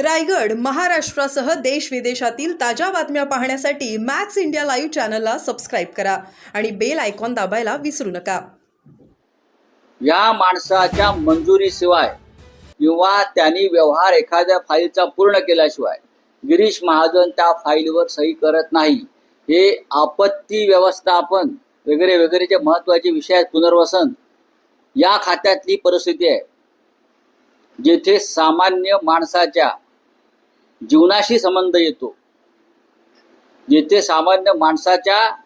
रायगड महाराष्ट्रासह देश विदेशातील ताज्या बातम्या पाहण्यासाठी मॅक्स इंडिया लाईव्ह चॅनलला सबस्क्राईब करा आणि बेल आयकॉन दाबायला विसरू नका. या माणसाच्या मंजुरीशिवाय किंवा त्यांनी व्यवहार एखाद्या फाईलचा पूर्ण केल्याशिवाय गिरीश महाजन त्या फाईलवर सही करत नाही. हे आपत्ती व्यवस्थापन वगैरे वगैरे जे महत्त्वाचे विषय आहेत पुनर्वसन या खात्यातली परिस्थिती आहे. जेथे सामान्य माणसाच्या जीवनाशी संबंध येतो. जेथे सामान्य माणसाच्या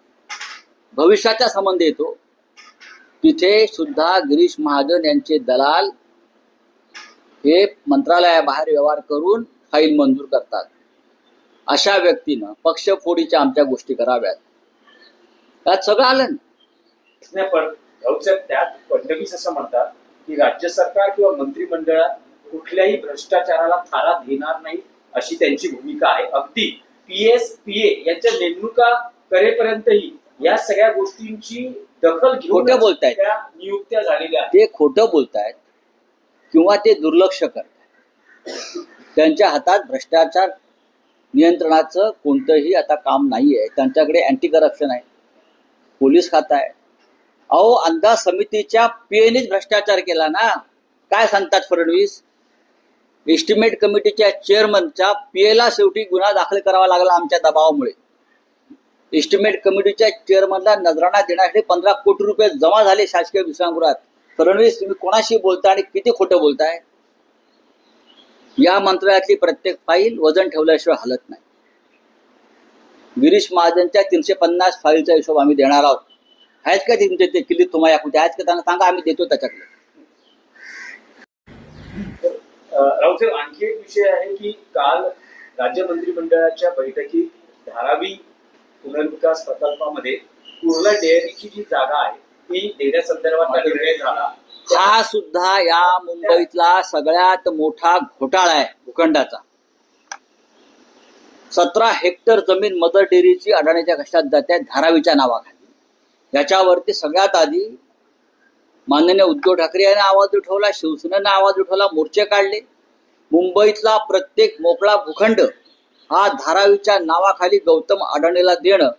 भविष्याचा संबंध येतो तिथे सुद्धा गिरीश महाजन यांचे दलाल हे मंत्रालयाबाहेर व्यवहार करून फाईल मंजूर करतात. अशा व्यक्तीनं पक्षफोडीच्या आमच्या गोष्टी कराव्यात. त्यात सगळं आलं ना. नाही पण त्यात फडणवीस असं म्हणतात की राज्य सरकार किंवा मंत्रिमंडळात कुठल्याही भ्रष्टाचाराला थारा देणार नाही. अशी त्यांची भूमिका आहे. अगदी पी एस पी ए यांच्या नेमणुका करेपर्यंतही या सगळ्या गोष्टींची दखल घेऊन खोटं बोलतायत. त्या नियुक्त्या झालेल्या ते खोटं बोलतायत किंवा ते दुर्लक्ष करतायत. त्यांच्या हातात भ्रष्टाचार नियंत्रणाचं कोणतंही आता काम नाही आहे त्यांच्याकडे अँटी करप्शन आहे. पोलीस खातं आहे अहो अंदाज समितीच्या पीएनीच भ्रष्टाचार केला ना. काय सांगतात फडणवीस? एस्टिमेट कमिटीच्या चेअरमनच्या पीएला शेवटी गुन्हा दाखल करावा लागला आमच्या दबावामुळे. एस्टिमेट कमिटीच्या चेअरमनला नजराणा देण्यासाठी पंधरा कोटी रुपये जमा झाले शासकीय विश्रामगृहात. फडणवीस तुम्ही कोणाशी बोलता आणि किती खोटं बोलताय? या मंत्रालयातली प्रत्येक फाईल वजन ठेवल्याशिवाय हलत नाही. गिरीश महाजनच्या तीनशे पन्नास फाईलचा हिशोब आम्ही देणार आहोत. आहेत का तुमचे ते किल्ली तुम्हाला कुठे आहेत का? त्यांना सांगा आम्ही देतो त्याच्याकडे अं, राऊसाहेब आणखी एक विषय आहे की काल राज्य मंत्रिमंडळाच्या बैठकीत धारावी पुनर्विकास प्रकल्पामध्ये कुर्ला डेअरीची जी जागा आहे ती देण्यासंदर्भातला निर्णय झाला. हा सुद्धा या मुंबईतला सगळ्यात मोठा घोटाळा आहे भूखंडाचा. सतरा हेक्टर जमीन मदर डेअरीची अडाणीच्या कष्टात जाते धारावीच्या नावाखाली. याच्यावरती सगळ्यात आधी माननीय उद्धव ठाकरे यांनी आवाज उठवला शिवसेनेनं आवाज उठवला मोर्चे काढले. मुंबईतला प्रत्येक मोकळा भूखंड हा धारावीच्या नावाखाली गौतम अडाणीला देणं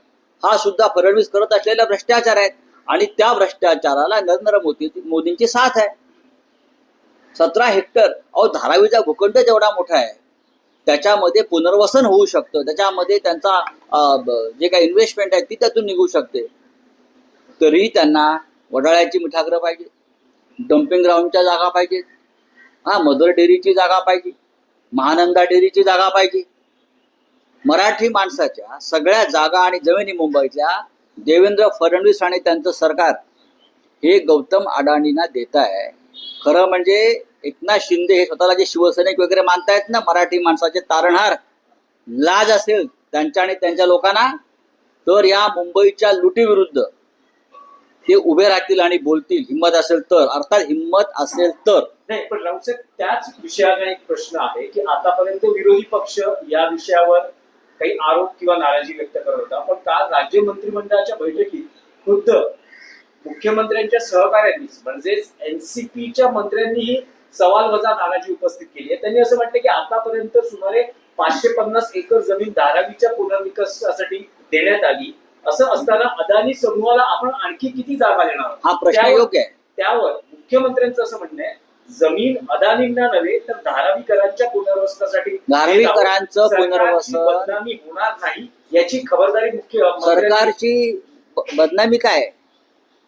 हा सुद्धा फडणवीस करत असलेला भ्रष्टाचार आहे आणि त्या भ्रष्टाचाराला नरेंद्र मोदी मोदींची साथ आहे. सतरा हेक्टर अहो धारावीचा भूखंड जेवढा मोठा आहे त्याच्यामध्ये पुनर्वसन होऊ शकतं. त्याच्यामध्ये त्यांचा अं, जे काही इन्व्हेस्टमेंट आहे ती त्यातून निघू शकते. तरी त्यांना वडाळ्याची मिठागरं पाहिजे डम्पिंग ग्राउंडच्या जागा पाहिजेत. हा मदर डेअरीची जागा पाहिजे महानंदा डेअरीची जागा पाहिजे. मराठी माणसाच्या सगळ्या जागा आणि जमिनी मुंबईतल्या देवेंद्र फडणवीस आणि त्यांचं सरकार हे गौतम अडाणींना देत आहे. खरं म्हणजे एकनाथ शिंदे हे स्वतःला जे शिवसैनिक वगैरे मानतायत ना मराठी माणसाचे तारणहार लाज असेल त्यांच्या आणि त्यांच्या लोकांना तर या मुंबईच्या लुटीविरुद्ध ते उभे राहतील आणि बोलतील हिंमत असेल तर. अर्थात हिंमत असेल तर. नाही पण राऊसाहेब त्याच विषयाला एक प्रश्न आहे की आतापर्यंत विरोधी पक्ष या विषयावर काही आरोप किंवा नाराजी व्यक्त करत होता. पण काल राज्य मंत्रिमंडळाच्या बैठकीत खुद्द मुख्यमंत्र्यांच्या सहकार्यांनी म्हणजेच एनसीपीच्या मंत्र्यांनीही सवाल वजा नाराजी उपस्थित केली आहे. त्यांनी असं म्हटलं की आतापर्यंत सुमारे पाचशे पन्नास एकर जमीन धारावीच्या पुनर्विकासासाठी देण्यात आली. असं असताना अदानी समूहाला आपण आणखी किती जागा देणार? हा प्रश्न योग्य आहे. त्यावर मुख्यमंत्र्यांचं असं म्हणणं आहे जमीन अदानींना नव्हे तर धारावीकरांच्या पुनर्वसनासाठी. धारावीकरांचं सरकारची पुनर्वसन- बदनामी होणार नाही याची खबरदारी मुख्य सरकारची ब- बदनामी काय?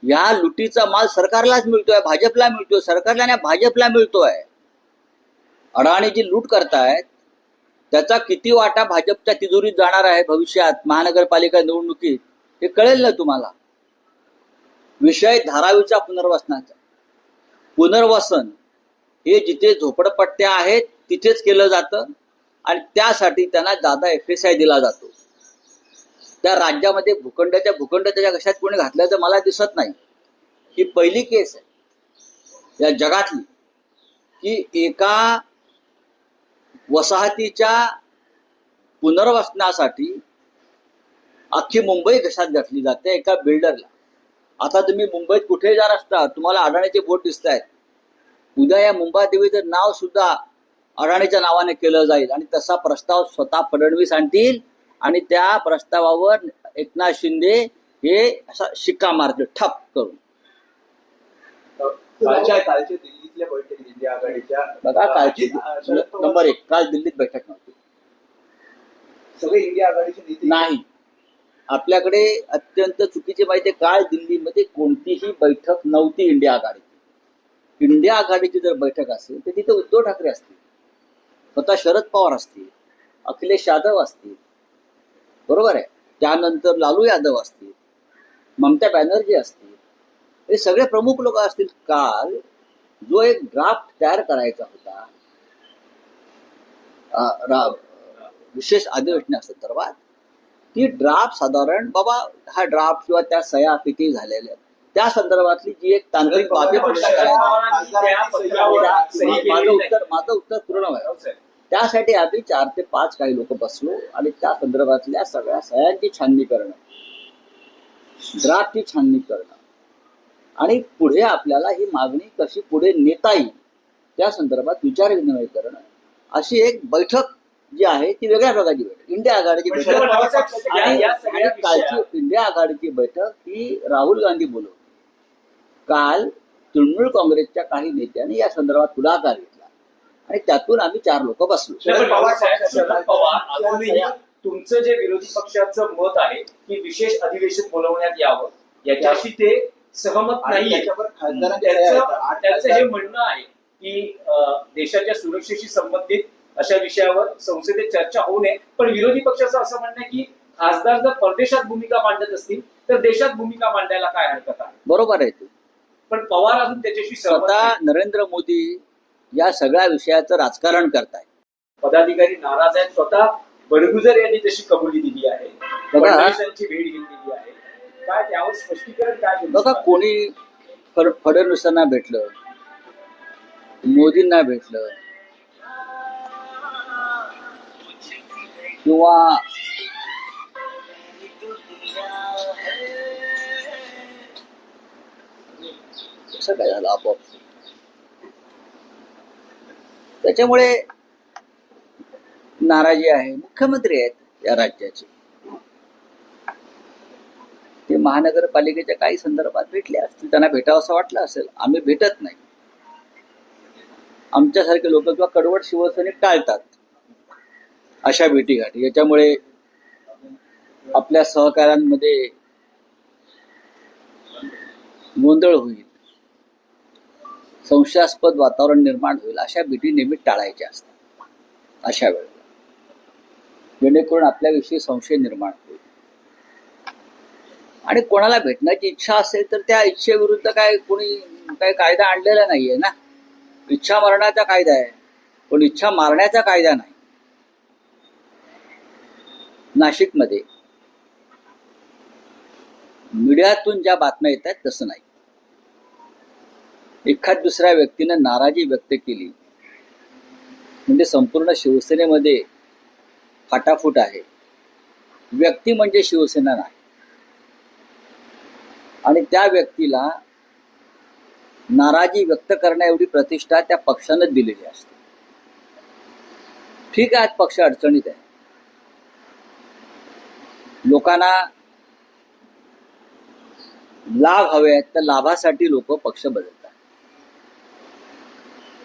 या लुटीचा माल सरकारलाच मिळतोय भाजपला मिळतोय सरकारला नाही भाजपला मिळतोय. अडाणी जी लूट करतायत त्याचा किती वाटा भाजपच्या तिजोरीत जाणार आहे भविष्यात महानगरपालिका निवडणुकीत? हे कळेल ना तुम्हाला? विषय धारावीच्या पुनर्वसनाचा. पुनर्वसन. हे जिथे झोपडपट्ट्या आहेत तिथेच केलं जातं. आणि त्यासाठी त्यांना जादा एफ एस आय दिला जातो. त्या राज्यामध्ये भूखंडाच्या भूखंड त्याच्या कशात कोणी घातल्याचं मला दिसत नाही. ही पहिली केस आहे. या जगातली. की एका वसाहतीच्या पुनर्वसनासाठी अख्खी मुंबई घशात घातली जाते? एका बिल्डरला आता तुम्ही मुंबईत कुठे जाणार असता तुम्हाला अडाणीचे बोट दिसत आहेत उद्या या मुंबादेवीचं नाव सुद्धा अडाणीच्या नावाने केलं जाईल. आणि तसा प्रस्ताव स्वतः फडणवीस आणतील. आणि त्या प्रस्तावावर एकनाथ शिंदे हे असा शिक्का मारतील. ठप करून. कालच्या कालच्या दिल्लीतल्या बैठकीत इंडिया आघाडीच्या बघा कालची नंबर एक. काल दिल्लीत बैठक नव्हती. सगळे इंडिया आघाडीचे नेते नाही. आपल्याकडे अत्यंत चुकीची माहिती आहे. काल दिल्लीमध्ये कोणतीही बैठक नव्हती इंडिया आघाडीची इंडिया आघाडीची जर बैठक असेल तर तिथे उद्धव ठाकरे असतील. स्वतः शरद पवार असतील अखिलेश यादव असतील. बरोबर आहे? त्यानंतर लालू यादव असतील ममता बॅनर्जी असतील. हे सगळे प्रमुख लोक असतील. काल जो एक ड्राफ्ट तयार करायचा होता विशेष रा- संदर्भात ती ड्राफ्ट साधारण बाबा हा ड्राफ्ट किंवा त्या सया किती झालेल्या आहेत, त्या संदर्भातली जी एक तांत्रिक बाबी माझं. उत्तर माझं उत्तर पूर्ण व्हावं हो. त्यासाठी आम्ही चार ते पाच काही लोक बसलो आणि त्या संदर्भातल्या सगळ्या सह्यांची छाननी करणं. ड्राफ्टची छाननी करणं. आणि पुढे आपल्याला ही मागणी कशी पुढे नेता येईल त्या संदर्भात विचारविनिमय करणं. अशी एक बैठक जी आहे ती वेगळ्या प्रकारची बैठक. इंडिया आघाडीची बैठक. आणि कालची इंडिया आघाडीची बैठक ही राहुल गांधी बोलवली काल तृणमूल काँग्रेसच्या काही नेत्यांनी या संदर्भात पुढाकार घेतला. आणि त्यातून आम्ही चार लोक बसलो. शरद पवार साहेब शरद पवार अजूनही तुमचं जे विरोधी पक्षाचं मत आहे की विशेष अधिवेशन बोलवण्यात यावं. याच्याशी ते सहमत आणि नाहीये. त्याच्यावर आहेत. त्याचं आठ त्याचं हे खासदार- म्हणणं आहे की अं, देशाच्या सुरक्षेशी संबंधित अशा विषयावर संसदेत चर्चा होऊ नये. पण विरोधी पक्षाचं असं म्हणणं आहे की खासदार जर परदेशात भूमिका मांडत असतील तर देशात भूमिका मांडायला काय हरकत आहे? बरोबर आहे ते. पण पवार अजून त्याच्याशी स्वतः. नरेंद्र मोदी या सगळ्या विषयाचं राजकारण करताय पदाधिकारी नाराज आहेत स्वतः बडगुजर यांनी तशी कबुली दिली आहे. फडणवीसांची भेट घेतलेली आहे काय त्यावर स्पष्टीकरण काय बघा? कोणी फड- फडणवीसांना भेटलं मोदींना भेटलं किंवा काय झालं आपोआप. त्याच्यामुळे नाराजी आहे मुख्यमंत्री आहेत या राज्याचे. ते महानगरपालिकेच्या काही संदर्भात भेटले असतील त्यांना भेटावं असं वाटलं असेल. आम्ही भेटत नाही. आमच्यासारखे लोक किंवा कडवट शिवसैनिक टाळतात अशा भेटीगाठी. याच्यामुळे आपल्या सहकाऱ्यांमध्ये गोंधळ होईल. संशयास्पद वातावरण निर्माण होईल अशा भीती नेहमी टाळायच्या असतात. अशा वेळेला जेणेकरून आपल्याविषयी संशय निर्माण होईल. आणि कोणाला भेटण्याची इच्छा असेल तर त्या इच्छेविरुद्ध काय कोणी काही कायदा आणलेला नाहीये ना? इच्छा मरणाचा कायदा आहे. पण इच्छा मारण्याचा कायदा नाही. नाशिकमध्ये मीडियातून ज्या बातम्या येत आहेत तसं नाही. एखाद दुसऱ्या व्यक्तीनं नाराजी व्यक्त केली. म्हणजे संपूर्ण शिवसेनेमध्ये फाटाफूट आहे. व्यक्ती म्हणजे शिवसेना नाही. आणि त्या व्यक्तीला नाराजी व्यक्त करण्या एवढी प्रतिष्ठा त्या पक्षानं दिलेली असते. ठीक आहे आज पक्ष अडचणीत आहे. लोकांना लाभ हवे आहेत तर लाभासाठी लोक पक्ष बदलतात.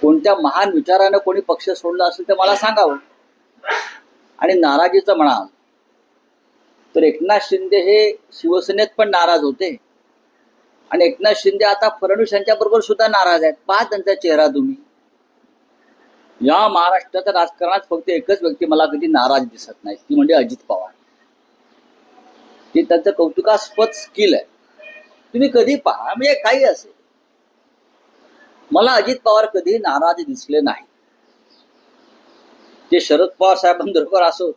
कोणत्या महान विचारानं कोणी पक्ष सोडला असेल तर मला सांगावं. आणि नाराजीचं म्हणाल तर एकनाथ शिंदे हे शिवसेनेत पण नाराज होते. आणि एकनाथ शिंदे आता फडणवीस यांच्या बरोबर सुद्धा नाराज आहेत. पहा त्यांचा चेहरा तुम्ही. या महाराष्ट्राच्या राजकारणात फक्त एकच व्यक्ती मला कधी नाराज दिसत नाही ती म्हणजे अजित पवार. ते त्यांचं कौतुकास्पद स्किल आहे. तुम्ही कधी पहा म्हणजे काही असेल. मला अजित पवार कधी नाराज दिसले नाही. ते शरद पवार साहेबांबरोबर असोत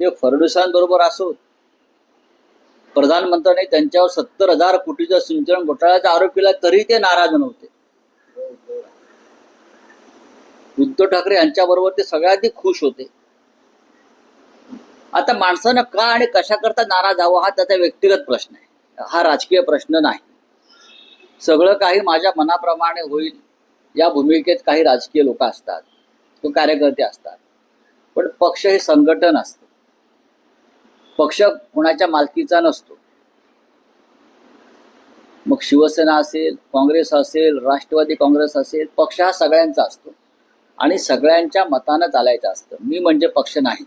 ते फडणवीसांबरोबर असोत प्रधानमंत्र्यांनी त्यांच्यावर सत्तर हजार कोटीचा सिंचन घोटाळ्याचा आरोप केला तरी ते नाराज नव्हते. उद्धव ठाकरे यांच्याबरोबर ते सगळ्यात खुश होते. आता माणसानं का आणि कशा करता नाराज हवा हा त्याचा व्यक्तिगत प्रश्न आहे. हा राजकीय प्रश्न नाही. सगळं काही माझ्या मनाप्रमाणे होईल. या भूमिकेत काही राजकीय लोक असतात. तो कार्यकर्ते असतात. पण पक्ष हे संघटन असतं. पक्ष कोणाच्या मालकीचा नसतो. मग शिवसेना असेल काँग्रेस असेल राष्ट्रवादी काँग्रेस असेल पक्ष हा सगळ्यांचा असतो. आणि सगळ्यांच्या मतानं चालायचं असतं. मी म्हणजे पक्ष नाही.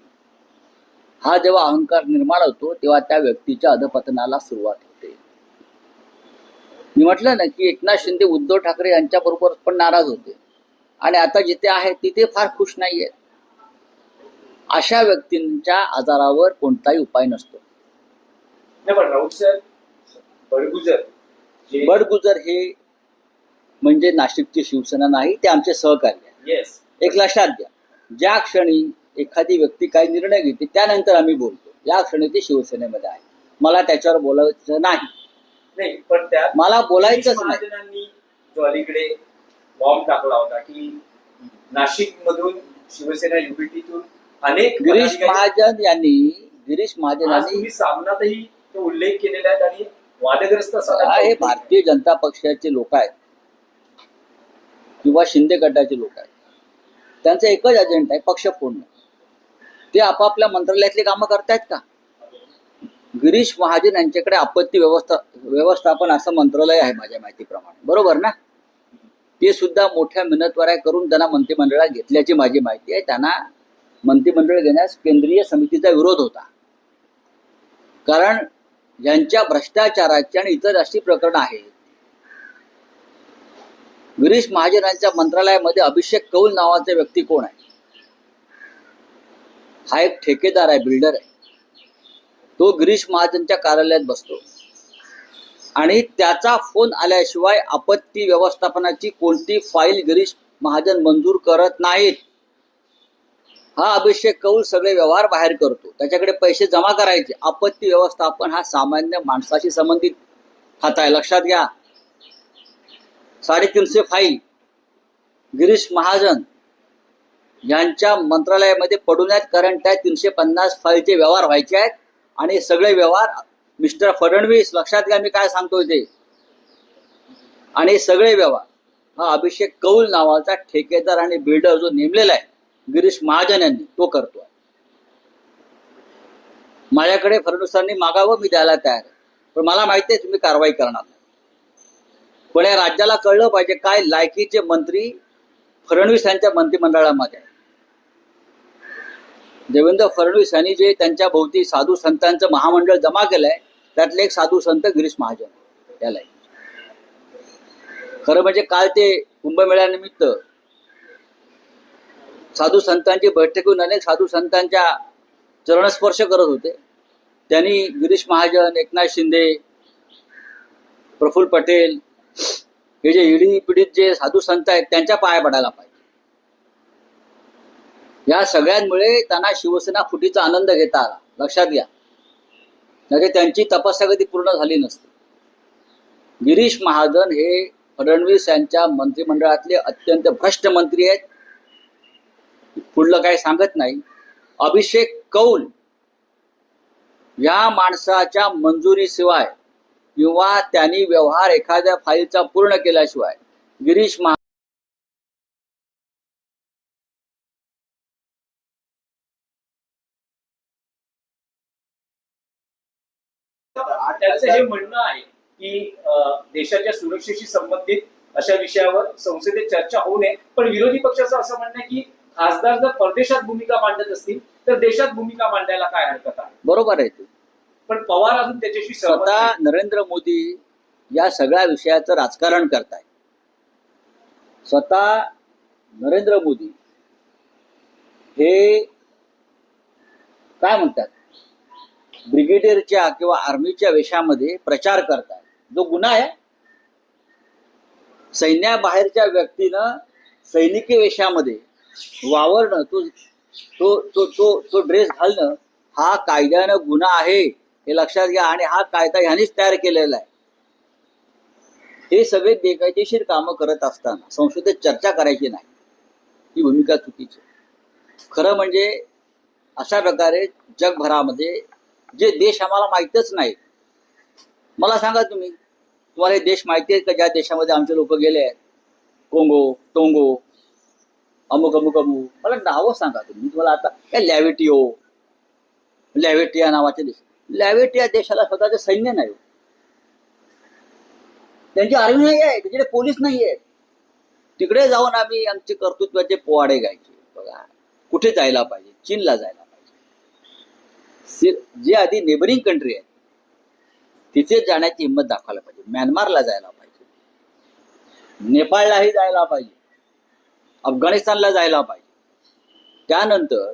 हा जेव्हा अहंकार निर्माण होतो तेव्हा त्या व्यक्तीच्या अधपतनाला सुरुवात होते. मी म्हटलं ना की एकनाथ शिंदे उद्धव ठाकरे यांच्याबरोबर पण नाराज होते. आणि आता जिथे आहेत तिथे फार खुश नाहीये. अशा व्यक्तींच्या आजारावर कोणताही उपाय नसतो. नाही बडगुजर हे म्हणजे नाशिकची शिवसेना नाही ते आमचे सहकारी आहे. येस एक लक्षात घ्या. ज्या क्षणी एखादी व्यक्ती काही निर्णय घेते त्यानंतर आम्ही बोलतो. या क्षणी ते शिवसेनेमध्ये आहे. मला त्याच्यावर बोलायचं नाही. नाही पण त्यात मला बोलायचंच नाही. महाजनांनी जो अलीकडे बॉम्ब टाकला होता की नाशिक मधून शिवसेना युबीटीतून अनेक गिरीश पदाधिकारी- महाजन यांनी गिरीश महाजन आज यांनी तुम्ही सामनातही तो उल्लेख केलेला आहे आणि वादग्रस्त असा हा, हे भारतीय जनता पक्षाचे लोक आहेत. किंवा शिंदे गटाचे लोक आहेत. त्यांचा एकच अजेंडा आहे पक्ष फोडणं ते आपापल्या मंत्रालयातली कामं करतायत का? गिरीश महाजन यांच्याकडे आपत्ती व्यवस्था व्यवस्थापन असं मंत्रालय आहे माझ्या माहितीप्रमाणे. बरोबर ना? ते सुद्धा मोठ्या मिनतवाऱ्या करून त्यांना मंत्रिमंडळात घेतल्याची माझी माहिती आहे. त्यांना मंत्रिमंडळ घेण्यास केंद्रीय समितीचा विरोध होता. कारण यांच्या भ्रष्टाचाराची आणि इतर अशी प्रकरणं आहेत. गिरीश महाजनांच्या मंत्रालयामध्ये अभिषेक कौल नावाचा व्यक्ती कोण आहे? हा एक ठेकेदार आहे बिल्डर आहे. तो गिरीश महाजनच्या कार्यालयात बसतो. आणि त्याचा फोन आल्याशिवाय आपत्ती व्यवस्थापनाची कोणती फाईल गिरीश महाजन मंजूर करत नाहीत हा अभिषेक कौल सगळे व्यवहार बाहेर करतो. त्याच्याकडे पैसे जमा करायचे. आपत्ती व्यवस्थापन हा सामान्य माणसाशी संबंधित. खात आहे लक्षात घ्या. साडेतीनशे फाईल गिरीश महाजन यांच्या मंत्रालयामध्ये पडून आहेत कारण त्या तीनशे पन्नास फाईलचे व्यवहार व्हायचे आहेत. आणि सगळे व्यवहार मिस्टर फडणवीस लक्षात घ्या मी काय सांगतोय ते आणि सगळे व्यवहार हा अभिषेक कौल नावाचा ठेकेदार आणि बिल्डर जो नेमलेला आहे गिरीश महाजन यांनी तो करतोय माझ्याकडे फडणवीसांनी मागावं मी द्यायला तयार आहे. पण मला माहिती आहे तुम्ही कारवाई करणार नाही. पण या राज्याला कळलं पाहिजे काय लायकीचे मंत्री फडणवीस यांच्या मंत्रिमंडळामध्ये आहे देवेंद्र फडणवीस यांनी जे त्यांच्या भोवती साधू संतांचं महामंडळ जमा केलंय त्यातले एक साधू संत गिरीश महाजन त्याला खरं म्हणजे काल ते कुंभमेळ्यानिमित्त साधू संतांची बैठक होऊन अनेक साधू संतांच्या चरणस्पर्श करत होते. त्यांनी गिरीश महाजन एकनाथ शिंदे प्रफुल्ल पटेल हे जे इडी पिढीत जे साधू संत आहेत त्यांच्या पाया पडायला पाहिजे. या सगळ्यांमुळे त्यांना शिवसेना फुटीचा आनंद घेता आला. लक्षात घ्या. म्हणजे त्यांची तपस्या कधी पूर्ण झाली नसते. गिरीश महाजन हे फडणवीस यांच्या मंत्रिमंडळातले अत्यंत भ्रष्ट मंत्री आहेत. पुढलं काही सांगत नाही. अभिषेक कौल या माणसाच्या मंजुरीशिवाय किंवा त्यांनी व्यवहार एखाद्या फाईलचा पूर्ण केल्याशिवाय गिरीश महा त्यांचं हे म्हणणं आहे की देशाच्या सुरक्षेशी संबंधित अशा विषयावर संसदेत चर्चा होऊ नये. पण विरोधी पक्षाचं असं म्हणणं आहे की खासदार जर परदेशात भूमिका मांडत असतील तर देशात भूमिका मांडायला काय हरकत आहे? बरोबर आहे ते. पण पवार अजून त्याच्याशी स्वतः. नरेंद्र मोदी या सगळ्या विषयाचं राजकारण करताय स्वतः नरेंद्र मोदी हे काय म्हणतात? ब्रिगेडियरच्या किंवा आर्मीच्या वेशामध्ये प्रचार करताय जो गुन्हा आहे सैन्याबाहेरच्या व्यक्तीनं सैनिकी वेशामध्ये वावरणं तो तो तो तो तो ड्रेस घालणं हा कायद्यानं गुन्हा आहे हे लक्षात घ्या. आणि हा कायदा ह्यानेच तयार केलेला आहे. हे सगळे बेकायदेशीर कामं करत असताना संसदेत चर्चा करायची नाही. ही भूमिका चुकीची खरं म्हणजे अशा प्रकारे जगभरामध्ये जे देश आम्हाला माहीतच नाही. मला सांगा तुम्ही तुम्हाला हे देश माहिती आहेत का? ज्या देशामध्ये आमचे लोक गेले आहेत. कोंगो टोंगो अमुक अमुक अमुक. मला नावं सांगा तुम्ही. तुम्हाला आता काय लॅव्हिटिओ लॅव्हिटिया नावाचे देश. लॅव्हिटिया देशाला स्वतःचे सैन्य नाही हो. त्यांची आर्मी नाही आहे तिकडे पोलीस नाही आहे तिकडे जाऊन आम्ही आमचे कर्तृत्वाचे पोवाडे गायचे बघा कुठे जायला पाहिजे? चीनला जायला जे आधी नेबरिंग कंट्री आहे तिथे जाण्याची हिंमत दाखवायला पाहिजे. म्यानमारला जायला पाहिजे. नेपाळलाही जायला पाहिजे. अफगाणिस्तानला जायला पाहिजे. त्यानंतर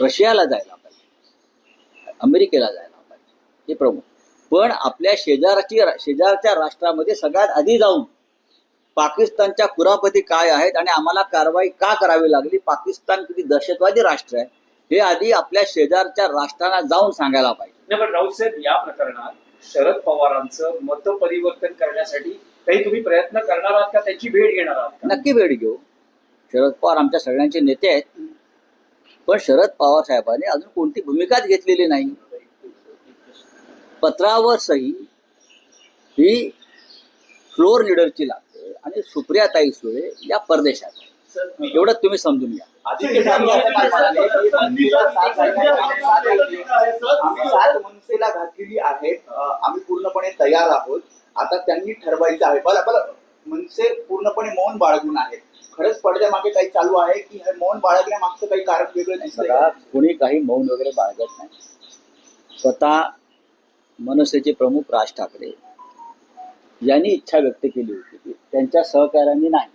रशियाला जायला पाहिजे. अमेरिकेला जायला पाहिजे. हे प्रमुख. पण आपल्या शेजारची शेजारच्या राष्ट्रामध्ये सगळ्यात आधी जाऊन पाकिस्तानच्या कुरापती काय आहेत आणि आम्हाला कारवाई का करावी लागली? पाकिस्तान किती दहशतवादी राष्ट्र आहे? हे आधी आपल्या शेजारच्या राष्ट्रांना जाऊन सांगायला पाहिजे. नाही पण राऊत साहेब या प्रकरणात शरद पवारांचं मत परिवर्तन करण्यासाठी काही तुम्ही प्रयत्न करणार आहात का? त्याची भेट घेणार आहात? नक्की भेट घेऊ. शरद पवार आमच्या सगळ्यांचे नेते आहेत. पण शरद पवार साहेबांनी अजून कोणती भूमिकाच घेतलेली नाही. पत्रावर सही ही फ्लोर लिडरची लागते आणि सुप्रियाताई सुळे या परदेशात. एवढं तुम्ही समजून घ्या. की मनसेला घातलेली आहेत. अं, आम्ही पूर्णपणे तयार आहोत. आता त्यांनी ठरवायचं आहे. बरं बरं. मनसे पूर्णपणे मौन बाळगून आहेत. खरंच पडद्यामागे काही चालू आहे की हे मौन बाळगण्यामागचं काही कारण वेगळं दिसतंय बघा कोणी काही मौन वगैरे बाळगत नाही. स्वतः मनसेचे प्रमुख राज ठाकरे यांनी इच्छा व्यक्त केली होती की त्यांच्या सहकार्याने नाही.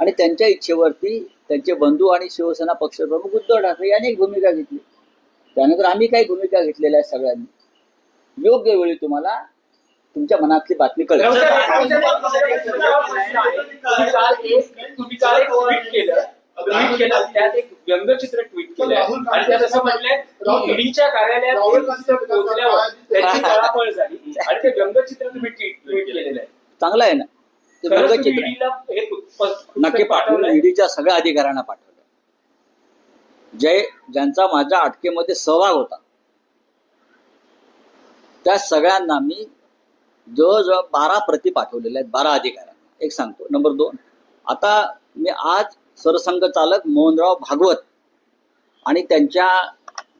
आणि त्यांच्या इच्छेवरती त्यांचे बंधू आणि शिवसेना पक्षप्रमुख उद्धव ठाकरे यांनी एक भूमिका घेतली. त्यानंतर आम्ही काही भूमिका घेतलेल्या आहेत सगळ्यांनी. योग्य वेळी तुम्हाला तुमच्या मनातली बातमी कळेल. आहे. तुम्ही काल एक तुम्ही काल एक ट्विट केलं. ट्विट केलं. त्यात एक व्यंगचित्र ट्विट केलंय आणि त्यात असं म्हटलंय की ईडीच्या कार्यालयात पुस्तक पोहोचल्यावर त्यांची पळापळ झाली. आणि ते व्यंगचित्र तुम्ही ट्विट ट्विट केलेलं आहे. चांगलं आहे ना? ते व्यंगचित्र आहे. नक्की पाठवलं ईडीच्या सगळ्या अधिकाऱ्यांना पाठवलं जे ज्यांचा माझ्या अटकेमध्ये सहभाग होता. त्या सगळ्यांना मी जवळजवळ बारा प्रती पाठवलेल्या आहेत बारा अधिकाऱ्यांना. एक सांगतो. नंबर दोन. आता मी आज सरसंघ चालक मोहनराव भागवत आणि त्यांच्या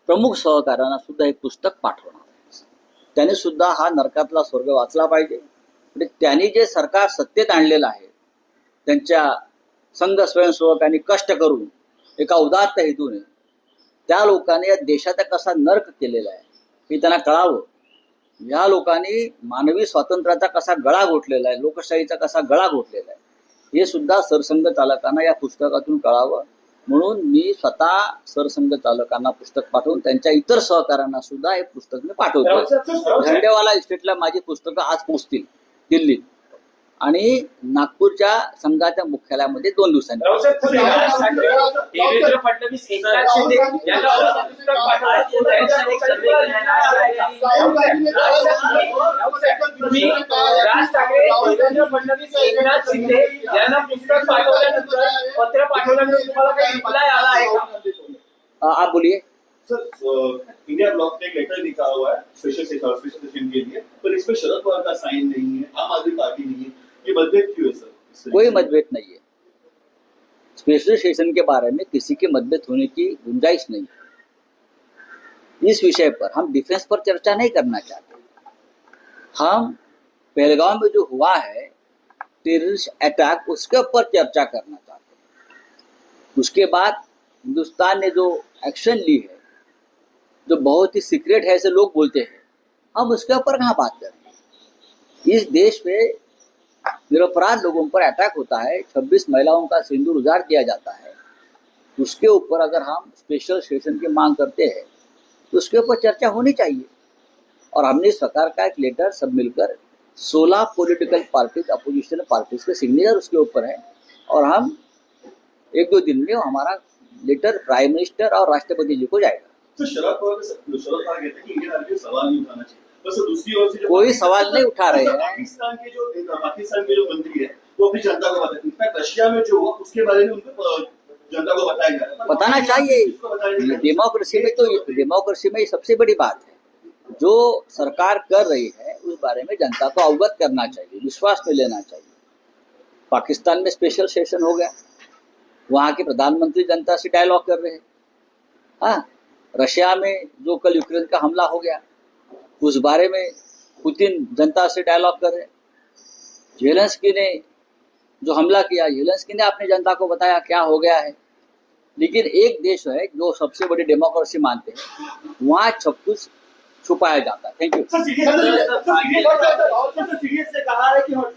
प्रमुख सहकाऱ्यांना सुद्धा हे पुस्तक पाठवणार आहे. त्याने सुद्धा हा नरकातला स्वर्ग वाचला पाहिजे. म्हणजे त्यांनी जे सरकार सत्तेत आणलेलं आहे त्यांच्या संघ स्वयंसेवकांनी कष्ट करून एका उदात्त हेतूने त्या लोकांनी या देशाचा कसा नर्क केलेला आहे हे त्यांना कळावं. या लोकांनी मानवी स्वातंत्र्याचा कसा गळा घोटलेला आहे लोकशाहीचा कसा गळा घोटलेला आहे हे सुद्धा सरसंघ चालकांना या पुस्तकातून कळावं. म्हणून मी स्वतः सरसंघ चालकांना पुस्तक पाठवून त्यांच्या इतर सहकाऱ्यांना सुद्धा हे पुस्तक मी पाठवतो झंडेवाला इस्टेटला माझी पुस्तकं आज पोहोचतील दिल्लीत आणि नागपूरच्या संघाच्या मुख्यालयामध्ये दोन दिवसांनी राज ठाकरे, देवेंद्र फडणवीस एकनाथ शिंदे यांना पुस्तक पाठवल्यानंतर पत्र पाठवल्यानंतर तुम्हाला काही रिप्लाय आला आहे का आ- आप बोलिए सर इंडिया ब्लॉक ने एक लेटर लिखा हुआ है स्पेशल स्पेशल सेशन के लिए पर इसमें शरद पवार का साइन नहीं है आम आदमी पार्टी नहीं है। ये मतभेद क्यों है सर? कोई मतभेद नहीं है। स्पेशल सेशन के बारे में किसी के मतभेद होने की गुंजाइश नहीं है। इस विषय पर हम डिफेंस पर चर्चा नहीं करना चाहते। हम पहलगांव में जो हुआ है टेररिस्ट अटैक उसके ऊपर चर्चा करना चाहते हैं। उसके बाद हिंदुस्तान ने जो एक्शन ली है जो बहुत ही सीक्रेट है, ऐसे लोग बोलते हैं। हम उसके ऊपर कहाँ बात कर इस देश में निरपराध लोगों पर अटैक होता है। 26 महिलाओं का सिंदूर उजाड़ किया जाता है। उसके ऊपर अगर हम स्पेशल सेशन की मांग करते हैं तो उसके ऊपर चर्चा होनी चाहिए। और हमने सरकार का एक लेटर सब मिलकर 16 पॉलिटिकल पार्टीज़ अपोजिशन पार्टीज़ के सिग्नेचर उसके ऊपर है। और हम एक दो दिन में हमारा लेटर प्राइम मिनिस्टर और राष्ट्रपति जी को जाएगा। तो शरद पवार शरद पवार कहते हैं कि इंडियन आर्मी सवाल नहीं उठाना चाहिए। बस दूसरी ओर से कोई सवाल नहीं उठा रहे हैं। पाकिस्तान के जो पाकिस्तान के जो मंत्री है वो अपनी जनता को बताते इनफैक्ट रशिया में जो हुआ उसके बारे में उनको जनता को बताया जा रहा है बताना चाहिए। है। डेमोक्रेसी में तो डेमोक्रेसी में सबसे बड़ी बात है। जो सरकार कर रही है उस बारे में जनता को अवगत करना चाहिए विश्वास में लेना चाहिए। पाकिस्तान में स्पेशल सेशन हो गया। वहाँ के प्रधानमंत्री जनता से डायलॉग कर रहे हैं। हाँ रशिया में जो कल यूक्रेन का हमला हो गया उस बारे में पुतिन जनता से डायलॉग कर रहे हैं जेलेंस्की ने जो हमला किया जेलेंस्की ने अपनी जनता को बताया क्या हो गया है लेकिन एक देश है जो सबसे बड़ी डेमोक्रेसी मानते हैं वहाँ सब कुछ छुपाया जाता है थैंक यू